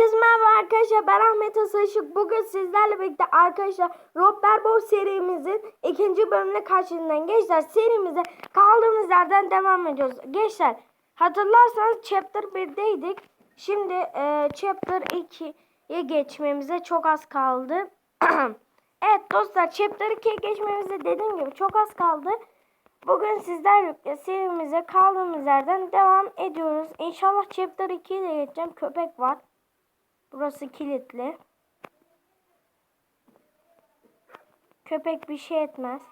Herkese merhaba arkadaşlar ben Ahmet Asaşık. Bugün sizlerle birlikte arkadaşlar Robert Bow serimizin ikinci bölümüne karşınızdan gençler serimize kaldığımız yerden devam ediyoruz. Gençler hatırlarsanız chapter 1'deydik. Şimdi e, chapter 2'ye geçmemize çok az kaldı. evet dostlar chapter 2'ye geçmemize dediğim gibi çok az kaldı. Bugün sizlerle serimize kaldığımız yerden devam ediyoruz. İnşallah chapter 2'ye de geçeceğim. Köpek var. Burası kilitli. Köpek bir şey etmez.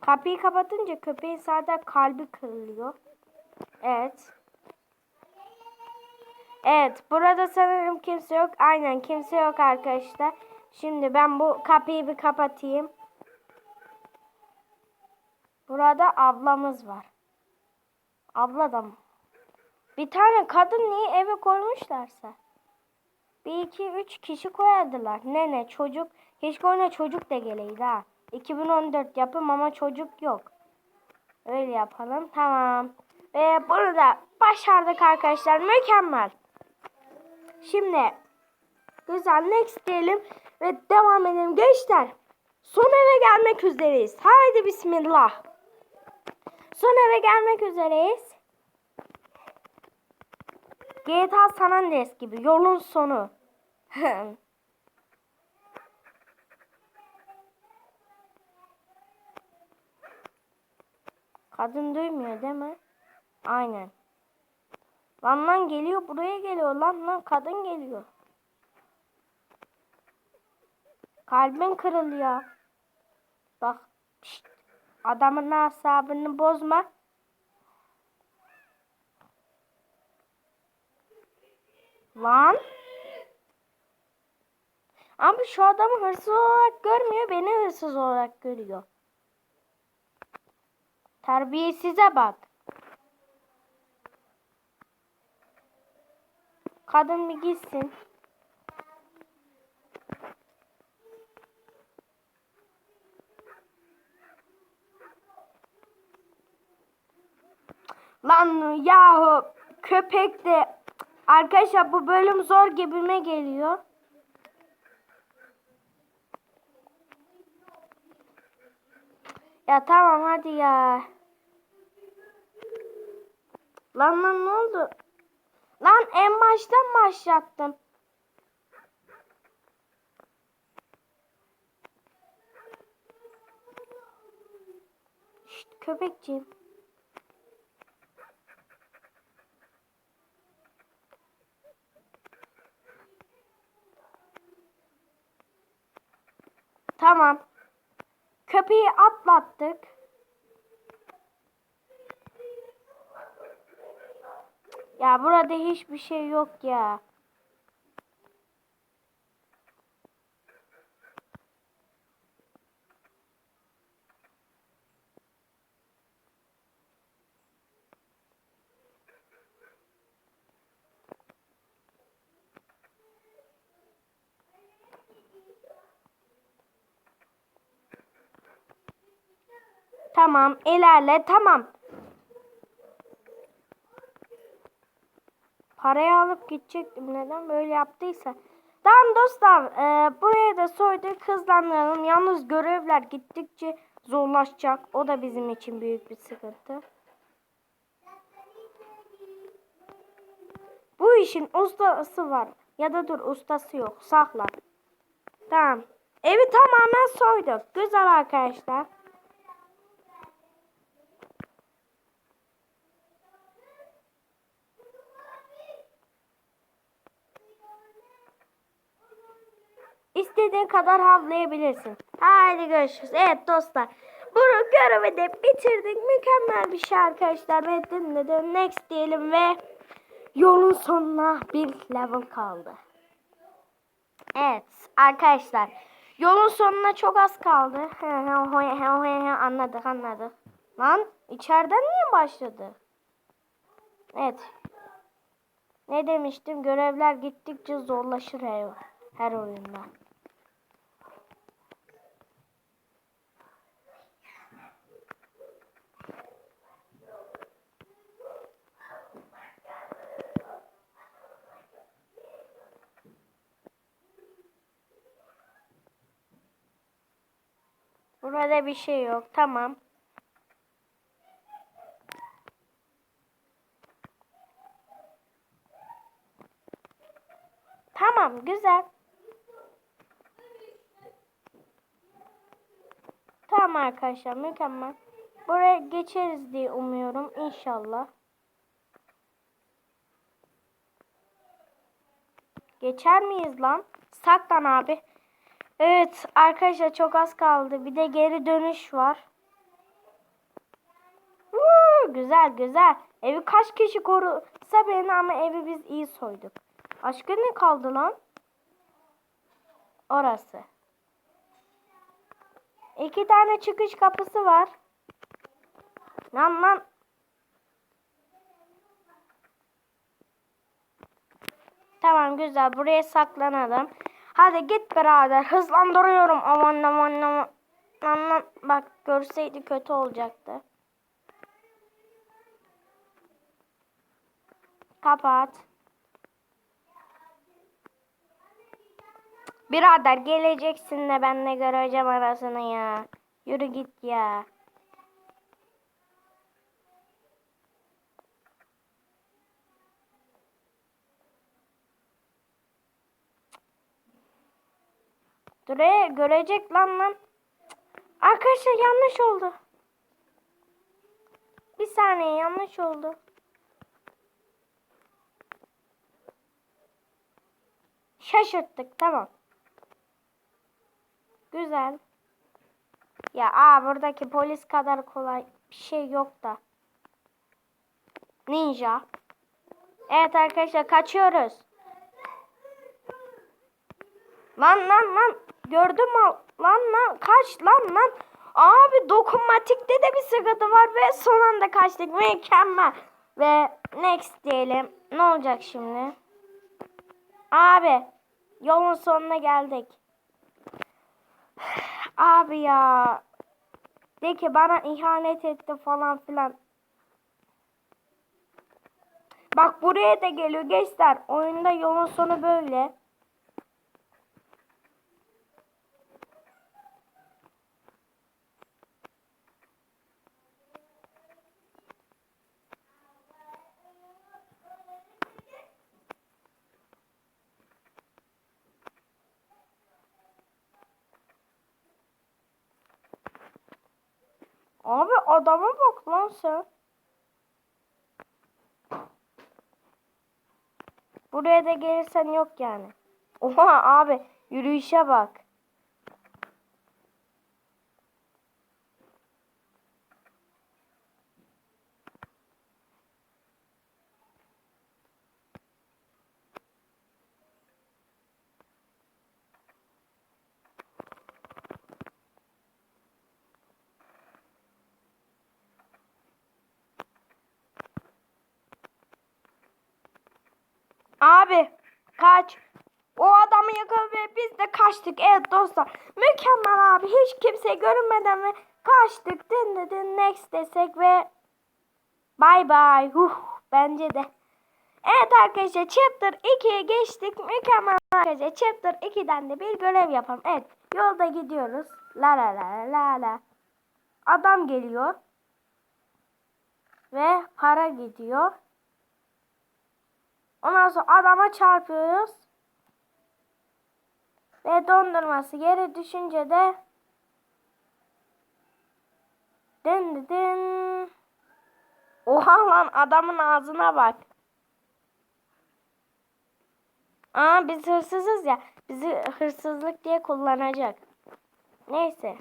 Kapıyı kapatınca köpeğin sadece kalbi kırılıyor. Evet. Evet. Burada sanırım kimse yok. Aynen kimse yok arkadaşlar. Şimdi ben bu kapıyı bir kapatayım. Burada ablamız var. Abla da mı? Bir tane kadın niye eve koymuşlarsa? Bir iki üç kişi koyardılar. Nene çocuk. Keşke ona çocuk da geleydi ha. 2014 yapım ama çocuk yok. Öyle yapalım. Tamam. Ve bunu da başardık arkadaşlar. Mükemmel. Şimdi güzel next diyelim ve devam edelim. Gençler son eve gelmek üzereyiz. Haydi bismillah. Son eve gelmek üzereyiz. GTA San Andreas gibi yolun sonu. Kadın duymuyor değil mi? Aynen. Lan lan geliyor buraya geliyor lan lan kadın geliyor. Kalbin kırılıyor. Bak şşt, adamın asabını bozma. Lan. Abi şu adamı hırsız olarak görmüyor, beni hırsız olarak görüyor. Terbiyesize bak. Kadın bir gitsin. Lan yahu köpek de Arkadaşlar bu bölüm zor gibime geliyor. Ya tamam hadi ya. Lan lan ne oldu? Lan en baştan başlattım. Şşt köpekciğim. Tamam. Köpeği atlattık. Ya burada hiçbir şey yok ya. Tamam ilerle tamam. Parayı alıp gidecektim. Neden böyle yaptıysa. Tamam dostlar. E, buraya da soyduk. Hızlandıralım. Yalnız görevler gittikçe zorlaşacak. O da bizim için büyük bir sıkıntı. Bu işin ustası var. Ya da dur ustası yok. Sakla. Tamam. Evi tamamen soyduk. Güzel arkadaşlar. İstediğin kadar havlayabilirsin. Haydi görüşürüz. Evet dostlar. Bunu görevi bitirdik. Mükemmel bir şey arkadaşlar. Ve dinledim. Next diyelim ve yolun sonuna bir level kaldı. Evet arkadaşlar. Yolun sonuna çok az kaldı. anladık anladık. Lan içeriden niye başladı? Evet. Ne demiştim? Görevler gittikçe zorlaşır her, her oyunda. Burada bir şey yok. Tamam. Tamam, güzel. Tamam arkadaşlar, mükemmel. Buraya geçeriz diye umuyorum inşallah. Geçer miyiz lan? Saklan abi. Evet arkadaşlar çok az kaldı. Bir de geri dönüş var. Woo, güzel güzel. Evi kaç kişi korusa beni ama evi biz iyi soyduk. Başka ne kaldı lan? Orası. İki tane çıkış kapısı var. Lan lan. Tamam güzel. Buraya saklanalım. Hadi git birader. Hızlandırıyorum. Aman aman aman. Lan. Bak görseydi kötü olacaktı. Kapat. Birader geleceksin de ben de göreceğim arasını ya. Yürü git ya. Dur e, görecek lan lan. Arkadaşlar yanlış oldu. Bir saniye yanlış oldu. Şaşırttık tamam. Güzel. Ya aa buradaki polis kadar kolay bir şey yok da. Ninja. Evet arkadaşlar kaçıyoruz. Lan lan lan. Gördün mü? Lan lan kaç lan lan. Abi dokunmatikte de bir sıkıntı var ve son anda kaçtık. Mükemmel. Ve next diyelim. Ne olacak şimdi? Abi yolun sonuna geldik. Abi ya. De ki bana ihanet etti falan filan. Bak buraya da geliyor gençler. Oyunda yolun sonu böyle. Abi adama bak lan sen. Buraya da gelirsen yok yani. Oha abi yürüyüşe bak. Abi kaç. O adamı yakaladı ve biz de kaçtık. Evet dostlar. Mükemmel abi. Hiç kimse görünmeden ve kaçtık. Din din din next desek ve bye bye. Huh, bence de. Evet arkadaşlar chapter 2'ye geçtik. Mükemmel arkadaşlar. Chapter 2'den de bir görev yapalım. Evet yolda gidiyoruz. La la la la la. Adam geliyor. Ve para gidiyor. Ondan sonra adama çarpıyoruz. Ve dondurması yere düşünce de dın dın. Oha lan adamın ağzına bak. Aa biz hırsızız ya. Bizi hırsızlık diye kullanacak. Neyse.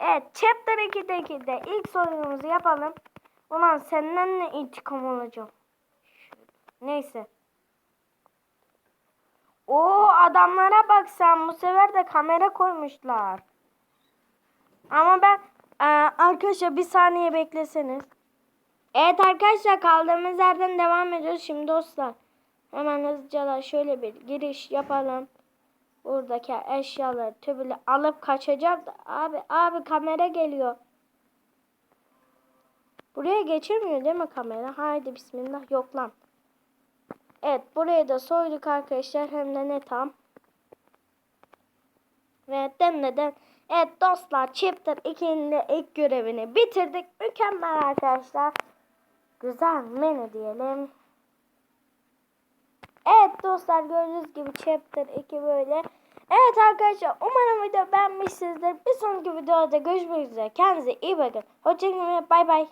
Evet chapter 2'deki de ilk sorumuzu yapalım. Ulan senden ne intikam alacağım. Neyse. O adamlara bak sen bu sefer de kamera koymuşlar. Ama ben e, arkadaşlar bir saniye bekleseniz. Evet arkadaşlar kaldığımız yerden devam ediyoruz şimdi dostlar. Hemen hızlıca da şöyle bir giriş yapalım. Buradaki eşyaları tübülü alıp kaçacağım abi abi kamera geliyor. Buraya geçirmiyor değil mi kamera? Haydi bismillah yok lan. Evet burayı da soyduk arkadaşlar hem de ne tam. Ve demleden Evet dostlar Chapter 2'nin de ilk görevini bitirdik. Mükemmel arkadaşlar. Güzel menü diyelim. Evet dostlar gördüğünüz gibi Chapter 2 böyle. Evet arkadaşlar umarım video beğenmişsinizdir. Bir sonraki videoda görüşmek üzere. Kendinize iyi bakın. Hoşçakalın bay bay.